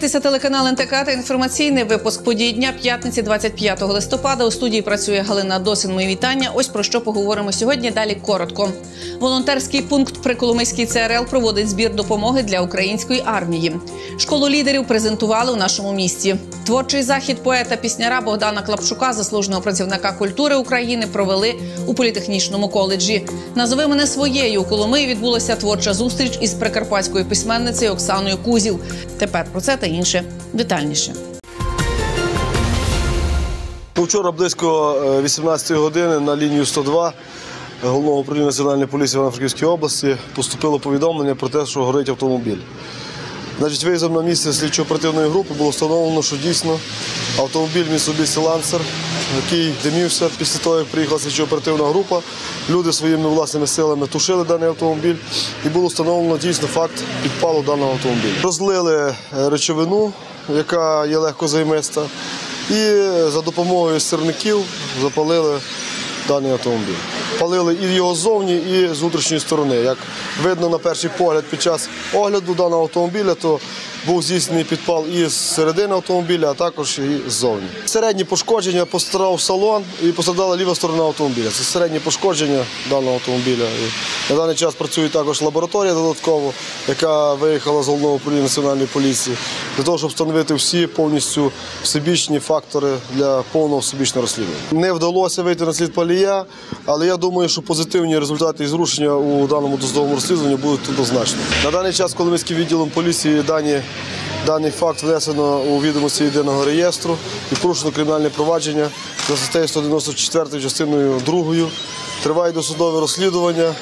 Ви дивитеся телеканал НТК та інформаційний випуск подій дня п'ятниці 25 листопада. У студії працює Галина Досин. Мої вітання. Ось про що поговоримо сьогодні. Далі коротко. Волонтерський пункт при Коломийській ЦРЛ проводить збір допомоги для української армії. Школу лідерів презентували у нашому місті. Творчий захід поета пісняра Богдана Клапчука, заслуженого працівника культури України, провели у політехнічному коледжі. Назови мене своєю у Коломиї відбулася творча зустріч із прикарпатською письменницею Оксаною Кузів. Тепер про це та інше детальніше. Ну, Вчора близько 18 години на лінію 102 головного управління національної поліції Івано-Франківської області поступило повідомлення про те, що горить автомобіль. Значить, виїздом на місце слідчо-оперативної групи було встановлено, що дійсно автомобіль Mitsubishi Lancer, який димівся після того, як приїхала слідчо-оперативна група. Люди своїми власними силами тушили даний автомобіль і було встановлено дійсно факт підпалу даного автомобіля. Розлили е, речовину, яка є легкозаймиста, і за допомогою сирників запалили даний автомобіль. Палили і його ззовні, і з внутрішньої сторони. Як видно на перший погляд під час огляду даного автомобіля, то був здійснений підпал і з середини автомобіля, а також і ззовні. Середні пошкодження пострадав салон і пострадала ліва сторона автомобіля. Це середні пошкодження даного автомобіля. І на даний час працює також лабораторія додатково, яка виїхала з головного управління національної поліції, для того, щоб встановити всі повністю всебічні фактори для повного всебічного розслідування. Не вдалося вийти на слід палія, але я думаю, що позитивні результати і зрушення у даному досудовому розслідуванні будуть однозначно. На даний час Коломийським відділом поліції дані. Даний факт внесено у відомості єдиного реєстру і порушено кримінальне провадження за статтею 194 частиною 2. Триває досудове розслідування.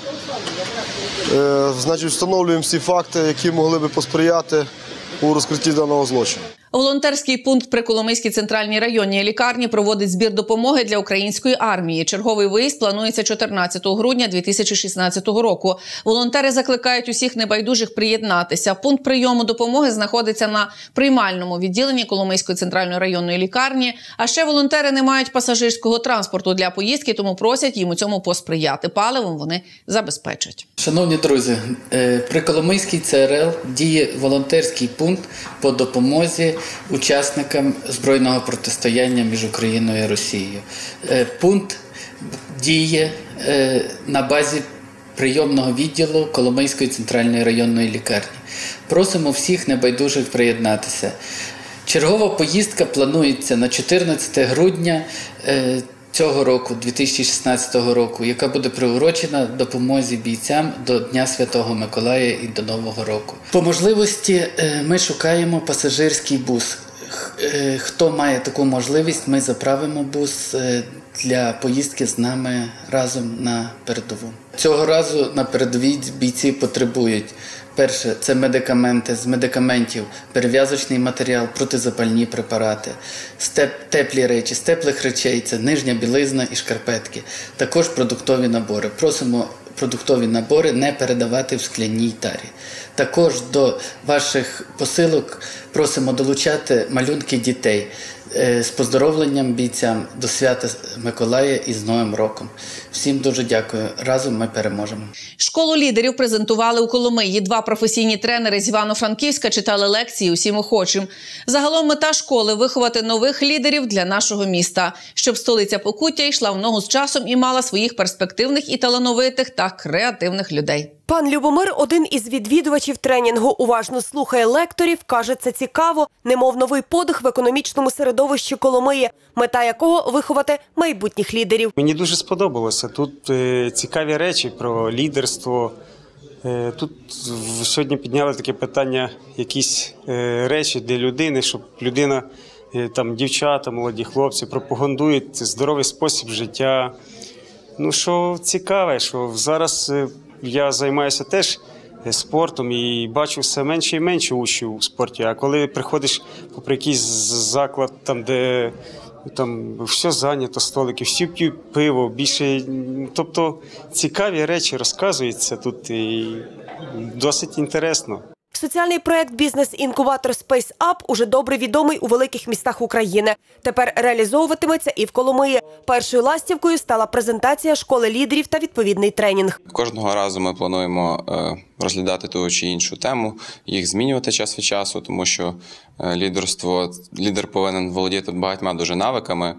Е, Значить, встановлюємо всі факти, які могли би посприяти у розкритті даного злочину. Волонтерський пункт при Коломийській центральній районній лікарні проводить збір допомоги для української армії. Черговий виїзд планується 14 грудня 2016 року. Волонтери закликають усіх небайдужих приєднатися. Пункт прийому допомоги знаходиться на приймальному відділенні Коломийської центральної районної лікарні. А ще волонтери не мають пасажирського транспорту для поїздки, тому просять їм у цьому посприяти. Паливом вони забезпечать. Шановні друзі, е, при Коломийській ЦРЛ діє волонтерський пункт по допомозі учасникам збройного протистояння між Україною і Росією. Е, Пункт діє е, на базі прийомного відділу Коломийської центральної районної лікарні. Просимо всіх небайдужих приєднатися. Чергова поїздка планується на 14 грудня. Цього року, 2016 року, яка буде приурочена допомозі бійцям до Дня Святого Миколая і до Нового року. По можливості е, ми шукаємо пасажирський бус. Е, Хто має таку можливість, ми заправимо бус е, для поїздки з нами разом на передову. Цього разу на передовій бійці потребують Перше це медикаменти з медикаментів, перев'язочний матеріал, протизапальні препарати, степ, теплі речі, з теплих речей це нижня білизна і шкарпетки. Також продуктові набори. Просимо продуктові набори не передавати в скляній тарі. Також до ваших посилок просимо долучати малюнки дітей е, з поздоровленням бійцям до свята Миколая і з Новим роком. Всім дуже дякую. Разом ми переможемо. Школу лідерів презентували у Коломиї. Два професійні тренери з Івано-Франківська читали лекції усім охочим. Загалом мета школи виховати нових лідерів для нашого міста, щоб столиця Покуття йшла в ногу з часом і мала своїх перспективних і талановитих та креативних людей. Пан Любомир, один із відвідувачів тренінгу, уважно слухає лекторів, каже, це цікаво, немов новий подих в економічному середовищі Коломиї, мета якого виховати майбутніх лідерів. Мені дуже сподобалося. Тут е, цікаві речі про лідерство. Е, тут сьогодні підняли таке питання, якісь е, речі для людини, щоб людина, там, дівчата, молоді хлопці пропагандують здоровий спосіб життя. Ну, що цікаве, що зараз я займаюся теж е, спортом і бачу все менше і менше учнів у спорті. А коли приходиш попри якийсь заклад, там, де там все зайнято, столики, всі п'ють пиво, більше. Тобто цікаві речі розказуються тут і досить інтересно. Соціальний проект бізнес-інкубатор Space Up уже добре відомий у великих містах України. Тепер реалізовуватиметься і в Коломиї. Першою ластівкою стала презентація школи лідерів та відповідний тренінг. Кожного разу ми плануємо е, розглядати ту чи іншу тему, їх змінювати час від часу, тому що е, лідерство лідер повинен володіти багатьма дуже навиками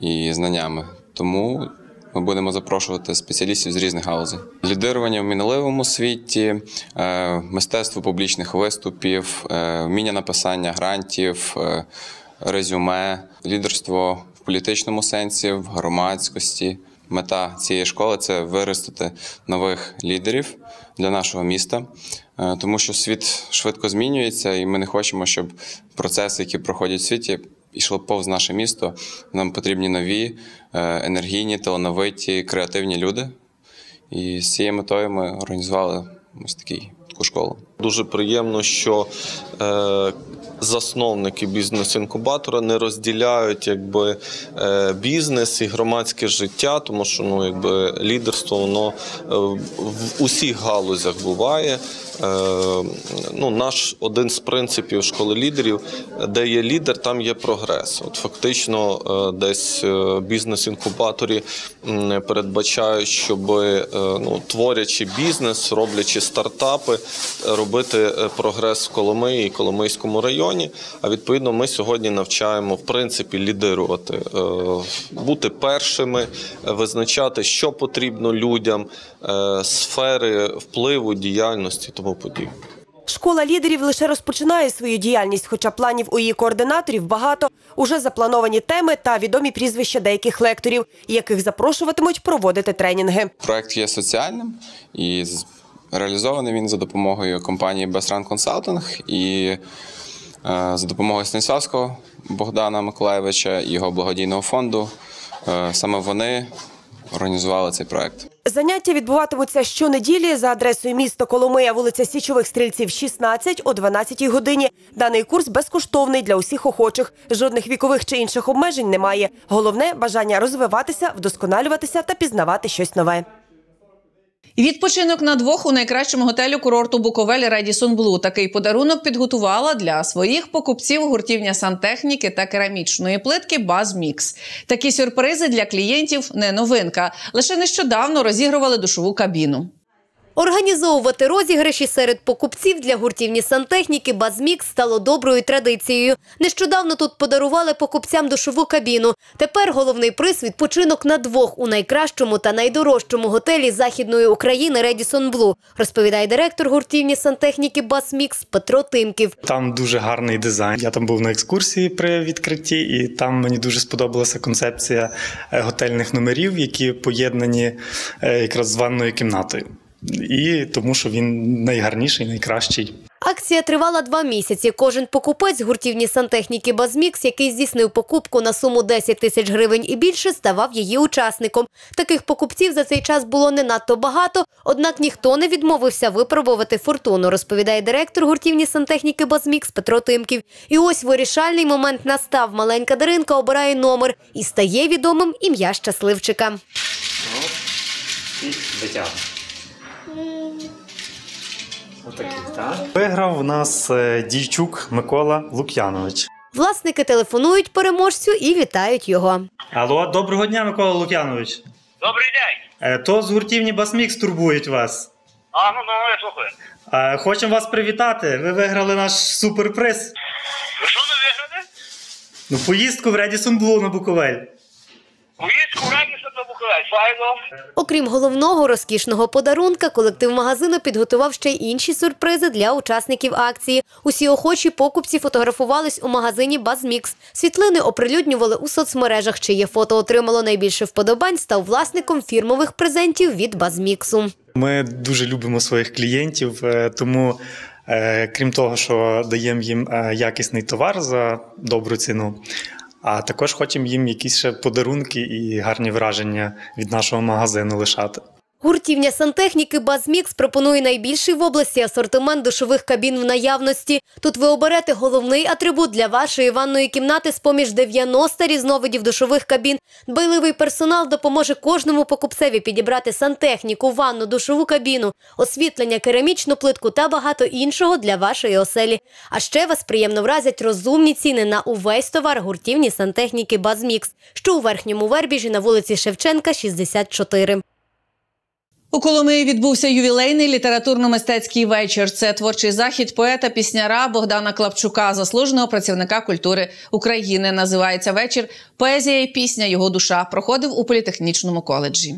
і знаннями. Тому ми будемо запрошувати спеціалістів з різних галузей. Лідирування в мінливому світі, е, мистецтво публічних виступів, е, вміння написання грантів, е, резюме, лідерство в політичному сенсі, в громадськості. Мета цієї школи це виростити нових лідерів для нашого міста, тому що світ швидко змінюється, і ми не хочемо, щоб процеси, які проходять в світі, йшли повз наше місто. Нам потрібні нові, е, енергійні, талановиті, креативні люди. І з цією метою ми організували ось такий, таку школу. Дуже приємно, що е, засновники бізнес-інкубатора не розділяють якби, е, бізнес і громадське життя, тому що ну, якби, лідерство воно е, в усіх галузях буває. Е, ну, наш один з принципів школи лідерів, де є лідер, там є прогрес. От фактично, е, десь е, бізнес-інкубаторі передбачають, щоб е, ну, творячи бізнес, роблячи стартапи, е, робити е, прогрес в Коломиї і Коломийському районі. А відповідно, ми сьогодні навчаємо в принципі лідирувати, е, бути першими, е, визначати, що потрібно людям, сфери впливу, діяльності тому подібне. Школа лідерів лише розпочинає свою діяльність, хоча планів у її координаторів багато. Уже заплановані теми та відомі прізвища деяких лекторів, яких запрошуватимуть проводити тренінги. Проект є соціальним і реалізований він за допомогою компанії Best Run Consulting і е, за допомогою Станіславського Богдана Миколаєвича і його благодійного фонду. Е, Саме вони організували цей проект. Заняття відбуватимуться щонеділі за адресою місто Коломия, вулиця Січових Стрільців, 16 о 12 годині. Даний курс безкоштовний для усіх охочих. Жодних вікових чи інших обмежень немає. Головне бажання розвиватися, вдосконалюватися та пізнавати щось нове. Відпочинок на двох у найкращому готелю курорту Буковель Редісон Блу. Такий подарунок підготувала для своїх покупців гуртівня сантехніки та керамічної плитки Базмікс. Такі сюрпризи для клієнтів не новинка. Лише нещодавно розігрували душову кабіну. Організовувати розіграші серед покупців для гуртівні сантехніки «Базмікс» стало доброю традицією. Нещодавно тут подарували покупцям душову кабіну. Тепер головний приз – відпочинок на двох у найкращому та найдорожчому готелі Західної України «Редісон Блу», розповідає директор гуртівні сантехніки «Базмікс» Петро Тимків. Там дуже гарний дизайн. Я там був на екскурсії при відкритті, і там мені дуже сподобалася концепція е, готельних номерів, які поєднані е, якраз з ванною кімнатою. І тому, що він найгарніший, найкращий. Акція тривала два місяці. Кожен покупець гуртівні сантехніки «Базмікс», який здійснив покупку на суму 10 тисяч гривень і більше, ставав її учасником. Таких покупців за цей час було не надто багато, однак ніхто не відмовився випробувати фортуну, розповідає директор гуртівні сантехніки «Базмікс» Петро Тимків. І ось вирішальний момент настав. Маленька Даринка обирає номер і стає відомим ім'я щасливчика. Виграв у нас е, Дійчук Микола Лук'янович. Власники телефонують переможцю і вітають його. Алло, доброго дня, Микола Лук'янович. Добрий день. Е, То з гуртівні Басмікс турбують вас. А, ну, ну, я слухаю. Е, Хочемо вас привітати. Ви виграли наш суперприз. Ви що не виграли? Ну, поїздку в Редісон Блу на Буковель. Поїздку Буковель. Файно. Окрім головного розкішного подарунка, колектив магазину підготував ще й інші сюрпризи для учасників акції. Усі охочі покупці фотографувались у магазині «Базмікс». Світлини оприлюднювали у соцмережах. Чиє фото отримало найбільше вподобань, став власником фірмових презентів від «Базміксу». Ми дуже любимо своїх клієнтів, е, тому, е, крім того, що даємо їм е, якісний товар за добру ціну, а також хочемо їм якісь ще подарунки і гарні враження від нашого магазину лишати. Гуртівня сантехніки Базмікс пропонує найбільший в області асортимент душових кабін в наявності. Тут ви оберете головний атрибут для вашої ванної кімнати з поміж 90 різновидів душових кабін. Дбайливий персонал допоможе кожному покупцеві підібрати сантехніку, ванну, душову кабіну, освітлення, керамічну плитку та багато іншого для вашої оселі. А ще вас приємно вразять розумні ціни на увесь товар гуртівні сантехніки Базмікс, що у верхньому вербіжі на вулиці Шевченка, 64. У Коломиї відбувся ювілейний літературно-мистецький вечір. Це творчий захід поета пісняра Богдана Клапчука, заслуженого працівника культури України. Називається вечір Поезія і пісня його душа. Проходив у політехнічному коледжі.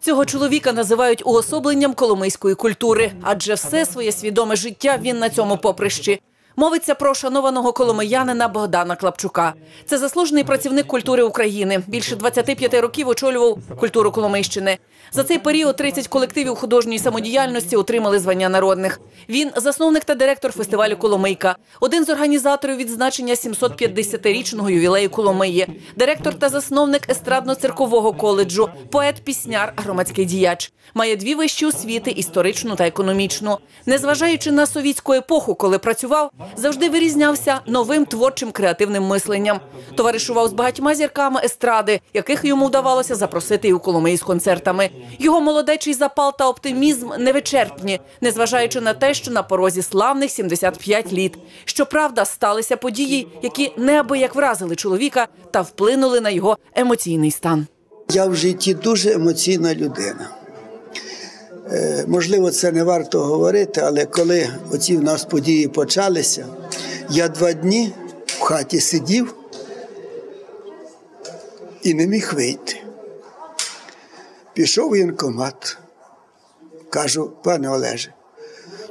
Цього чоловіка називають уособленням коломийської культури, адже все своє свідоме життя він на цьому поприщі. Мовиться про шанованого коломиянина Богдана Клапчука. Це заслужений працівник культури України. Більше 25 років очолював культуру Коломийщини. За цей період 30 колективів художньої самодіяльності отримали звання народних. Він засновник та директор фестивалю Коломийка, один з організаторів відзначення 750-річного ювілею Коломиї, директор та засновник естрадно-циркового коледжу, поет-пісняр, громадський діяч. Має дві вищі освіти історичну та економічну. Незважаючи на совітську епоху, коли працював, завжди вирізнявся новим творчим креативним мисленням. Товаришував з багатьма зірками естради, яких йому вдавалося запросити і у Коломиї з концертами. Його молодечий запал та оптимізм невичерпні, незважаючи на те, що на порозі славних 75 літ. Щоправда, сталися події, які неабияк вразили чоловіка та вплинули на його емоційний стан. Я в житті дуже емоційна людина. Е, Можливо, це не варто говорити, але коли оці в нас події почалися, я два дні в хаті сидів і не міг вийти. Пішов в воєнкомат. Кажу, пане Олеже,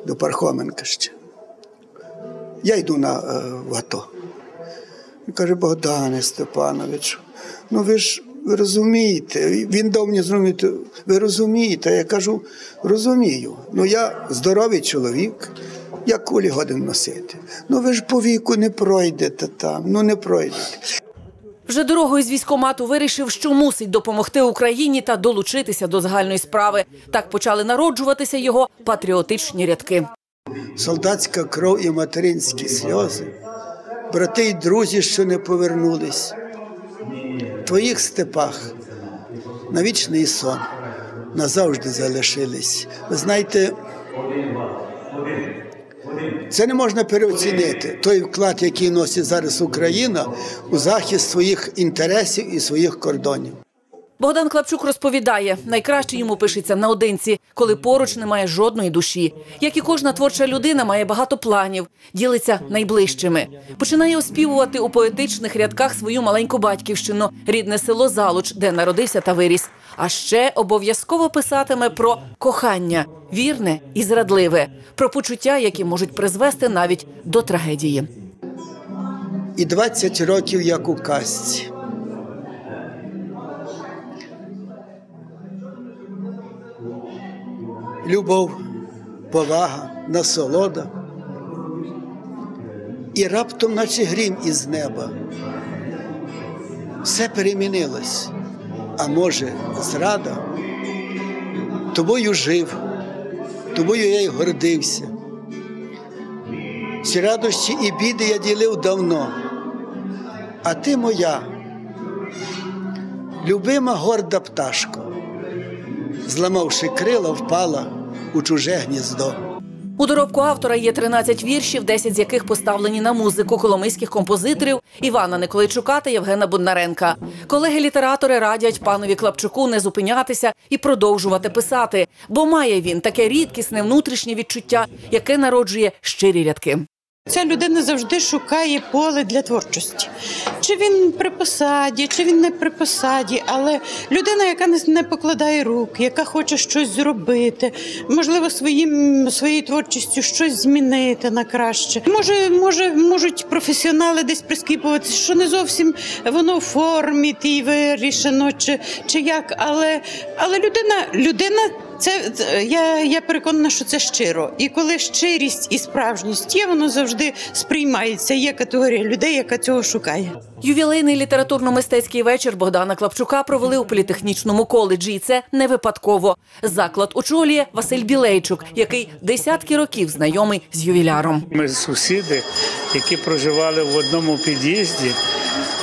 до Пархоменка ще. Я йду на е, в АТО. Він каже, Богдане Степановичу, ну ви ж ви розумієте, він дав мені зрозуміти, ви розумієте. Я кажу, розумію. Ну я здоровий чоловік, я кулі годин носити. Ну ви ж по віку не пройдете там, ну не пройдете. Вже дорогою з військомату вирішив, що мусить допомогти Україні та долучитися до загальної справи. Так почали народжуватися його патріотичні рядки. Солдатська кров і материнські сльози, брати й друзі, що не повернулись. Твоїх степах на вічний сон назавжди залишились. Ви знаєте, це не можна переоцінити той вклад, який носить зараз Україна у захист своїх інтересів і своїх кордонів. Богдан Клапчук розповідає, найкраще йому пишеться наодинці, коли поруч немає жодної душі. Як і кожна творча людина має багато планів, ділиться найближчими. Починає оспівувати у поетичних рядках свою маленьку батьківщину, рідне село Залуч, де народився та виріс. А ще обов'язково писатиме про кохання, вірне і зрадливе, про почуття, які можуть призвести навіть до трагедії. І 20 років як у казці. Любов, повага, насолода. І раптом, наче грім із неба. Все перемінилось. А може, зрада? Тобою жив, тобою я й гордився. Ці радощі і біди я ділив давно, а ти моя, любима горда пташко, зламавши крила, впала у чуже гніздо. У доробку автора є 13 віршів, 10 з яких поставлені на музику коломийських композиторів Івана Николайчука та Євгена Бондаренка. Колеги-літератори радять панові Клапчуку не зупинятися і продовжувати писати, бо має він таке рідкісне внутрішнє відчуття, яке народжує щирі рядки. Ця людина завжди шукає поле для творчості. Чи він при посаді, чи він не при посаді, але людина, яка не- покладає рук, яка хоче щось зробити, можливо, своїм своєю творчістю щось змінити на краще. Може, може, можуть професіонали десь прискіпуватися, що не зовсім воно в формі тій вирішено, чи, чи як, але, але людина, людина Це я, я переконана, що це щиро. І коли щирість і справжність є, воно завжди сприймається. Є категорія людей, яка цього шукає. Ювілейний літературно-мистецький вечір Богдана Клапчука провели у політехнічному коледжі, і це не випадково. Заклад очолює Василь Білейчук, який десятки років знайомий з ювіляром. Ми сусіди, які проживали в одному під'їзді,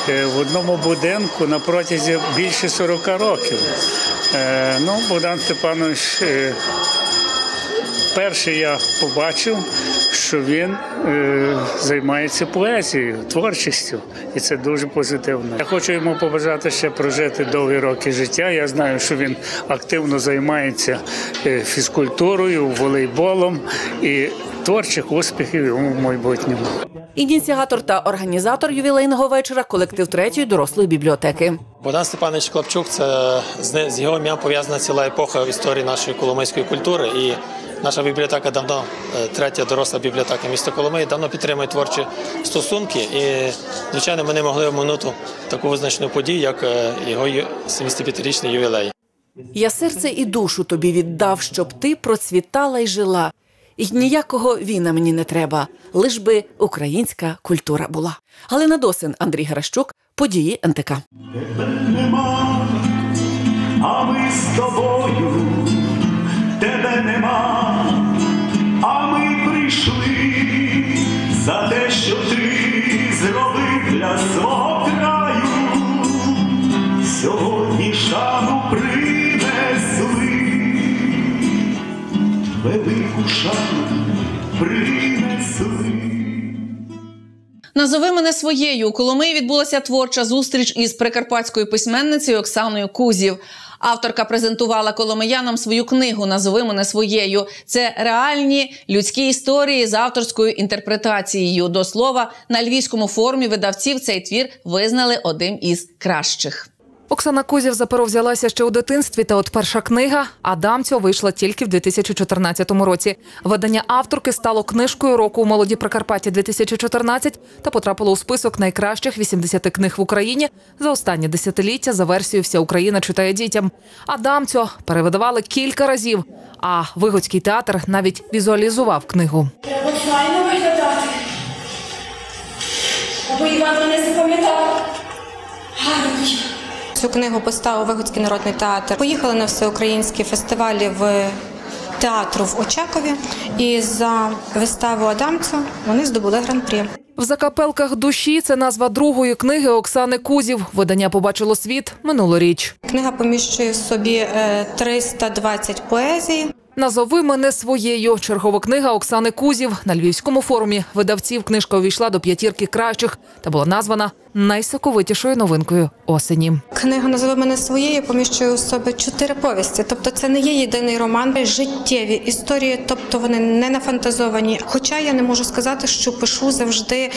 в одному будинку на протязі більше 40 років. Е, Ну, Богдан Степанович, е, перший я побачив, що він е, займається поезією, творчістю, і це дуже позитивно. Я хочу йому побажати ще прожити довгі роки життя. Я знаю, що він активно займається е, фізкультурою, волейболом і творчих успіхів йому в майбутньому. Ініціатор та організатор ювілейного вечора колектив третьої дорослої бібліотеки. Богдан Степанович Клапчук це з його ім'ям пов'язана ціла епоха в історії нашої коломийської культури. І наша бібліотека давно, е, третя доросла бібліотека міста Коломиї, давно підтримує творчі стосунки. І, звичайно, ми не могли оминути таку визначну подію, як е, його 75-річний ювілей. Я серце і душу тобі віддав, щоб ти процвітала й жила. І ніякого віна мені не треба, лиш би українська культура була. Галина Досин, Андрій Геращук, події НТК. Тебе нема, а ми з тобою, тебе нема, а ми прийшли за те, що ти зробив для свого краю. Сьогодні шану принесли, принесли. Назови мене своєю. У Коломиї відбулася творча зустріч із прикарпатською письменницею Оксаною Кузів. Авторка презентувала коломиянам свою книгу Назови мене своєю. Це реальні людські історії з авторською інтерпретацією. До слова, на львівському форумі видавців цей твір визнали одним із кращих. Оксана Кузів за взялася ще у дитинстві, та от перша книга Адамцьо вийшла тільки в 2014 році. Видання авторки стало книжкою року у молоді Прикарпаття 2014 та потрапило у список найкращих 80 книг в Україні за останні десятиліття за версією Вся Україна читає дітям. Адамцьо перевидавали кілька разів. А Вигодський театр навіть візуалізував книгу. Треба файно виглядати. Або Іван мене запам'ятав. Гарний. Цю книгу поставив Вигодський народний театр. Поїхали на всеукраїнські фестивалі в театру в Очакові. І за виставу Адамцю вони здобули гран-прі. В закапелках душі це назва другої книги Оксани Кузів. Видання побачило світ минулоріч. Книга поміщує в собі е, 320 поезій. Назови мене своєю. Чергова книга Оксани Кузів на львівському форумі видавців. Книжка увійшла до п'ятірки кращих та була названа найсоковитішою новинкою осені. Книга називає мене своєю, поміщує у себе чотири повісті. Тобто, це не є єдиний роман, життєві історії, тобто вони не нафантазовані. Хоча я не можу сказати, що пишу завжди.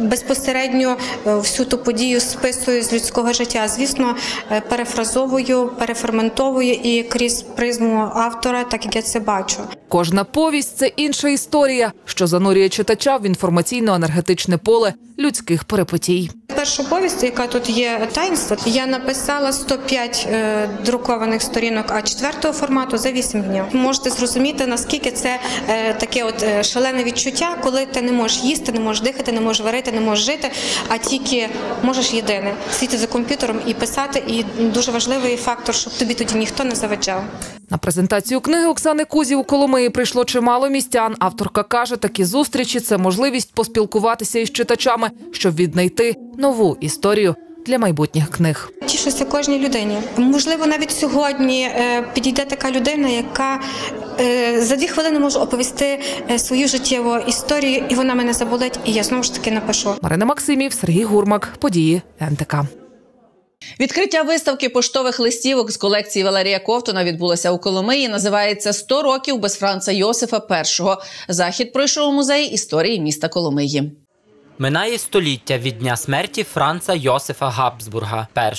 Безпосередньо е, всю ту подію списую з людського життя. Звісно, е, перефразовую, переферментовую і крізь призму автора, так як я це бачу. Кожна повість це інша історія, що занурює читача в інформаційно-енергетичне поле людських перепотій. Першу повість, яка тут є таїнство, я написала 105 е, друкованих сторінок А4 формату за 8 днів. Можете зрозуміти, наскільки це е, таке от е, шалене відчуття, коли ти не можеш їсти, не можеш дихати, не можеш варити, не можеш жити, а тільки можеш єдине сидіти за комп'ютером і писати. І дуже важливий фактор, щоб тобі тоді ніхто не заважав. На презентацію книги Оксани Кузів у Коломиї прийшло чимало містян. Авторка каже, такі зустрічі це можливість поспілкуватися із читачами, щоб віднайти нову історію для майбутніх книг. Тішуся кожній людині. Можливо, навіть сьогодні е, підійде така людина, яка е, за дві хвилини може оповісти е, свою життєву історію, і вона мене заболить, і я знову ж таки напишу. Марина Максимів, Сергій Гурмак, події НТК. Відкриття виставки поштових листівок з колекції Валерія Ковтуна відбулося у Коломиї. Називається «100 років без Франца Йосифа І». Захід пройшов у музеї історії міста Коломиї. Минає століття від дня смерті Франца Йосифа Габсбурга І.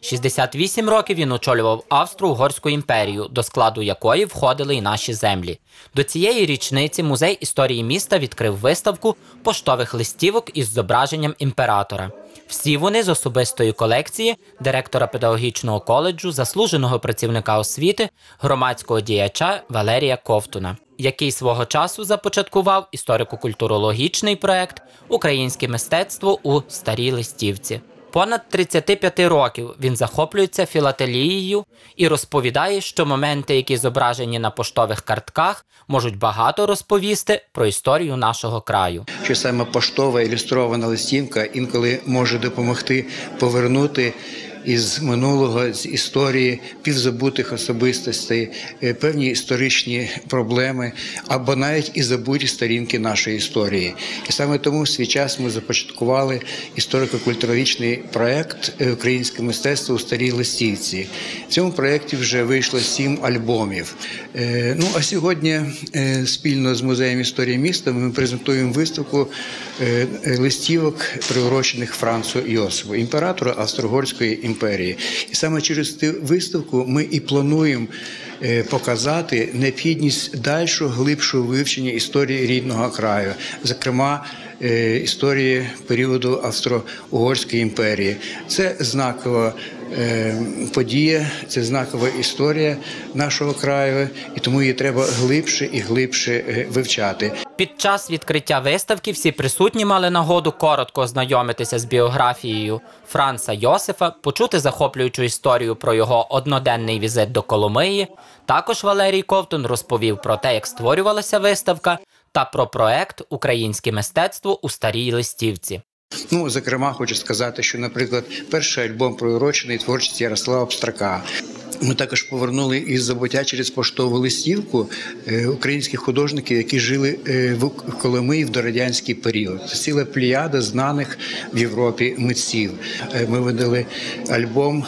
68 років він очолював Австро-Угорську імперію, до складу якої входили й наші землі. До цієї річниці музей історії міста відкрив виставку поштових листівок із зображенням імператора. Всі вони з особистої колекції директора педагогічного коледжу, заслуженого працівника освіти, громадського діяча Валерія Ковтуна, який свого часу започаткував історико-культурологічний проект Українське мистецтво у старій листівці. Понад 35 років він захоплюється філателією і розповідає, що моменти, які зображені на поштових картках, можуть багато розповісти про історію нашого краю. що саме поштова ілюстрована листівка інколи може допомогти повернути із минулого з історії півзабутих особистостей е, певні історичні проблеми або навіть і забуті сторінки нашої історії. І саме тому в свій час ми започаткували історико-культурологічний проект е, Українське мистецтво у старій листівці. В цьому проєкті вже вийшло сім альбомів. Е, Ну а сьогодні спільно з музеєм історії міста ми презентуємо виставку листівок, приурочених Францу Йосифу, імператору Австро-Угорської імперії. І саме через цю виставку ми і плануємо. е, Показати необхідність дальшого глибшого вивчення історії рідного краю, зокрема е, історії періоду Австро-Угорської імперії. Це знакова е, подія, це знакова історія нашого краю, і тому її треба глибше і глибше вивчати. Під час відкриття виставки всі присутні мали нагоду коротко ознайомитися з біографією Франца Йосифа, почути захоплюючу історію про його одноденний візит до Коломиї. Також Валерій Ковтун розповів про те, як створювалася виставка, та про проект Українське мистецтво у старій листівці. Ну, зокрема, хочу сказати, що, наприклад, перший альбом приурочений творчості Ярослава Пстрака. Ми також повернули із забуття через поштову листівку е, українських художників, які жили е, в Коломиї в дорадянський період. Ціла плеяда знаних в Європі митців. Е, Ми видали альбом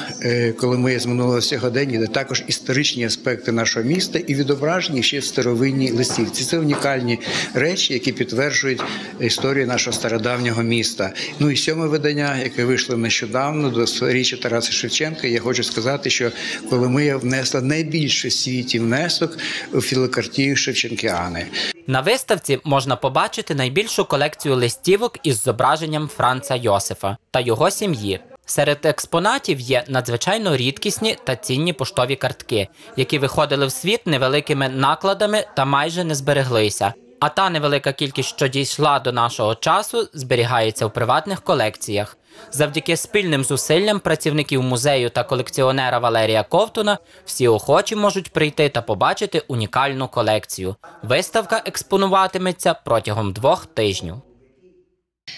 Коломия з минулого сьогодення, де також історичні аспекти нашого міста і відображені ще в старовинній листівці. Це унікальні речі, які підтверджують історію нашого стародавнього міста. Ну і сьоме видання, яке вийшло нещодавно до річі Тараса Шевченка. Я хочу сказати, що Коломия внесла найбільший в світі внесок у філокартію Шевченкіани. На виставці можна побачити найбільшу колекцію листівок із зображенням Франца Йосифа та його сім'ї. Серед експонатів є надзвичайно рідкісні та цінні поштові картки, які виходили в світ невеликими накладами та майже не збереглися. А та невелика кількість, що дійшла до нашого часу, зберігається в приватних колекціях. Завдяки спільним зусиллям працівників музею та колекціонера Валерія Ковтуна всі охочі можуть прийти та побачити унікальну колекцію. Виставка експонуватиметься протягом двох тижнів.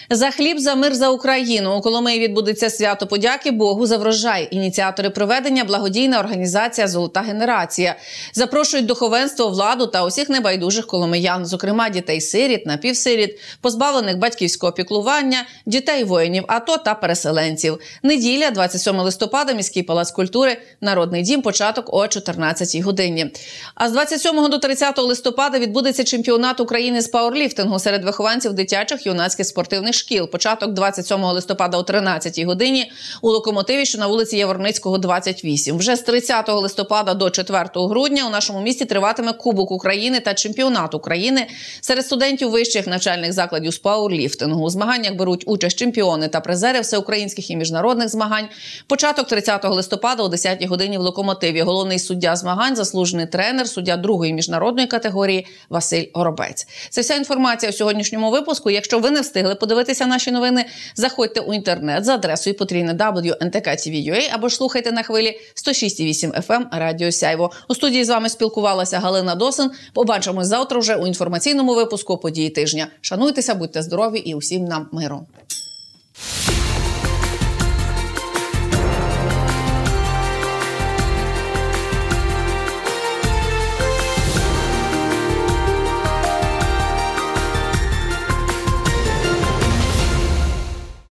За хліб, за мир за Україну у Коломиї відбудеться свято подяки Богу за врожай. Ініціатори проведення благодійна організація Золота генерація запрошують духовенство, владу та усіх небайдужих коломиян, зокрема дітей сиріт, напівсиріт, позбавлених батьківського піклування, дітей воїнів АТО та переселенців. Неділя, 27 листопада, міський палац культури, народний дім, початок о 14 годині. А з 27 до 30 листопада відбудеться чемпіонат України з пауерліфтингу серед вихованців дитячих юнацьких спортивних шкіл. Початок 27 листопада о 13 годині у локомотиві, що на вулиці Яворницького, 28. Вже з 30 листопада до 4 грудня у нашому місті триватиме Кубок України та чемпіонат України серед студентів вищих навчальних закладів з пауерліфтингу. У змаганнях беруть участь чемпіони та призери всеукраїнських і міжнародних змагань. Початок 30 листопада о 10 годині в локомотиві. Головний суддя змагань, заслужений тренер, суддя другої міжнародної категорії Василь Горобець. Це вся інформація у сьогоднішньому випуску. Якщо ви не встигли подивитися наші новини, заходьте у інтернет за адресою потрійне WNTK.TV.ua або ж слухайте на хвилі 106,8 FM Радіо Сяйво. У студії з вами спілкувалася Галина Досин. Побачимось завтра вже у інформаційному випуску події тижня. Шануйтеся, будьте здорові і усім нам миру.